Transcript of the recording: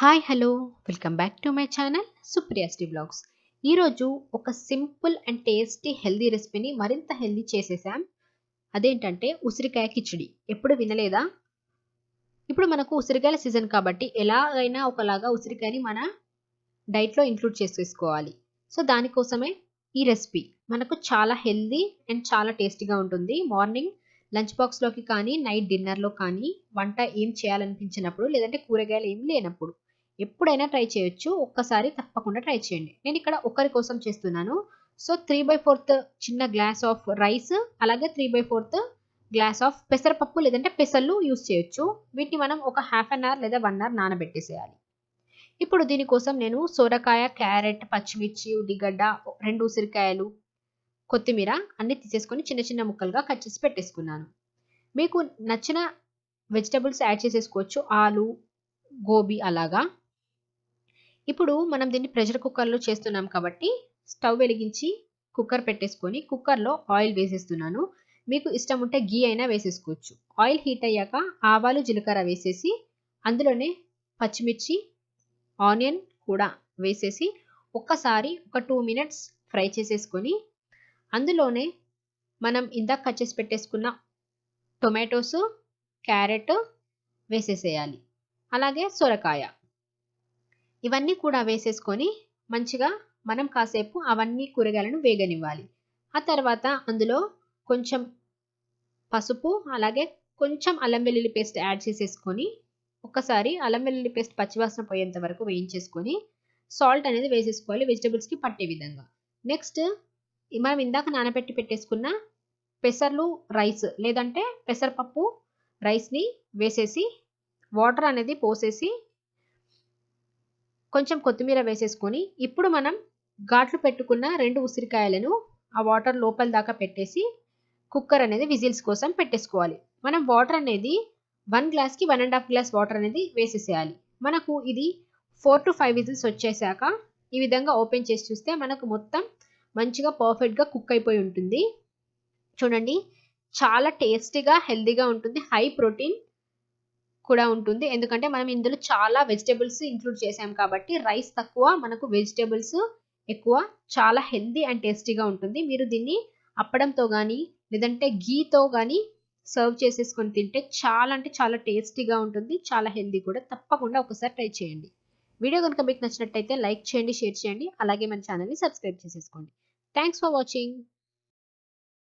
Hi hello. Welcome back to my channel సుప్రియాస్టి blogs. ఈరోజు ఒక simple and tasty healthy రెసిపీని మరింత హెల్దీ చేసేసాం. అదేంటంటే ఉసిరికాయ కిచిడి. ఎప్పుడు వినలేదా? ఇప్పుడు మనకు ఉసిరికాయల సీజన్ కాబట్టి ఎలాగైనా ఒకలాగా ఉసిరికాయని మన డైట్లో ఇంక్లూడ్ చేసేసుకోవాలి. సో దానికోసమే ఈ రెసిపీ. మనకు చాలా హెల్దీ అండ్ చాలా టేస్టీగా ఉంటుంది. మార్నింగ్ లంచ్ బాక్స్లోకి కానీ నైట్ డిన్నర్లో కానీ వంట ఏం చేయాలనిపించినప్పుడు లేదంటే కూరగాయలు ఏం లేనప్పుడు ఎప్పుడైనా ట్రై చేయొచ్చు. ఒక్కసారి తప్పకుండా ట్రై చేయండి. నేను ఇక్కడ ఒకరి కోసం చేస్తున్నాను. సో త్రీ బై ఫోర్త్ చిన్న గ్లాస్ ఆఫ్ రైస్ అలాగే three by fourth glass of పెసరపప్పు లేదంటే పెసర్లు యూస్ చేయొచ్చు. వీటిని మనం ఒక హాఫ్ అన్ అవర్ లేదా వన్ అవర్ నానబెట్టేసేయాలి. ఇప్పుడు దీనికోసం నేను సోరకాయ క్యారెట్ పచ్చిమిర్చి ఉల్లిగడ్డ రెండు ఉసిరికాయలు కొత్తిమీర అన్ని తీసేసుకొని చిన్న చిన్న ముక్కలుగా కట్ చేసి పెట్టేసుకున్నాను. మీకు నచ్చిన వెజిటబుల్స్ యాడ్ చేసేసుకోవచ్చు. ఆలు గోబీ అలాగా. ఇప్పుడు మనం దీన్ని ప్రెషర్ కుక్కర్లో చేస్తున్నాం కాబట్టి స్టవ్ వెలిగించి కుక్కర్ పెట్టేసుకొని కుక్కర్లో ఆయిల్ వేసేస్తున్నాను. మీకు ఇష్టం ఉంటే గీ అయినా వేసేసుకోవచ్చు. ఆయిల్ హీట్ అయ్యాక ఆవాలు జీలకర్ర వేసేసి అందులోనే పచ్చిమిర్చి ఆనియన్ కూడా వేసేసి ఒక్కసారి ఒక టూ మినిట్స్ ఫ్రై చేసేసుకొని అందులోనే మనం ఇందాక కట్ చేసి పెట్టేసుకున్న టొమాటోస్ క్యారెట్ వేసేసేయాలి. అలాగే సొరకాయ. ఇవన్నీ కూడా వేసేసుకొని మంచిగా మనం కాసేపు అవన్నీ కూరగాయలను వేగనివ్వాలి. ఆ తర్వాత అందులో కొంచెం పసుపు అలాగే కొంచెం అల్లం వెల్లుల్లి పేస్ట్ యాడ్ చేసేసుకొని ఒక్కసారి అల్లం వెల్లుల్లి పేస్ట్ పచ్చివాసన పోయేంత వరకు వేయించేసుకొని సాల్ట్ అనేది వేసేసుకోవాలి వెజిటబుల్స్కి పట్టే విధంగా. నెక్స్ట్ మనం ఇందాక నానబెట్టి పెట్టేసుకున్న పెసర్లు రైస్ లేదంటే పెసరపప్పు రైస్ని వేసేసి వాటర్ అనేది పోసేసి కొంచెం కొత్తిమీర వేసేసుకొని ఇప్పుడు మనం ఘాట్లు పెట్టుకున్న రెండు ఉసిరికాయలను ఆ వాటర్ లోపల దాకా పెట్టేసి కుక్కర్ అనేది విజిల్స్ కోసం పెట్టేసుకోవాలి. మనం వాటర్ అనేది వన్ గ్లాస్కి one and half glass water అనేది వేసేసేయాలి. మనకు ఇది ఫోర్ టు ఫైవ్ విజిల్స్ వచ్చేసాక ఈ విధంగా ఓపెన్ చేసి చూస్తే మనకు మొత్తం మంచిగా పర్ఫెక్ట్గా కుక్ అయిపోయి ఉంటుంది. చూడండి చాలా టేస్టీగా హెల్తీగా ఉంటుంది. హై ప్రోటీన్ కూడా ఉంటుంది. ఎందుకంటే మనం ఇందులో చాలా వెజిటేబుల్స్ ఇంక్లూడ్ చేసాం కాబట్టి రైస్ తక్కువ మనకు వెజిటేబుల్స్ ఎక్కువ చాలా హెల్దీ అండ్ టేస్టీగా ఉంటుంది. మీరు దీన్ని అప్పడంతో కానీ లేదంటే గీతో కానీ సర్వ్ చేసేసుకొని తింటే చాలా అంటే చాలా టేస్టీగా ఉంటుంది చాలా హెల్దీ కూడా. తప్పకుండా ఒకసారి ట్రై చేయండి. వీడియో కనుక మీకు నచ్చినట్టయితే లైక్ చేయండి షేర్ చేయండి. అలాగే మన ఛానల్ని సబ్స్క్రైబ్ చేసేసుకోండి. Thanks for watching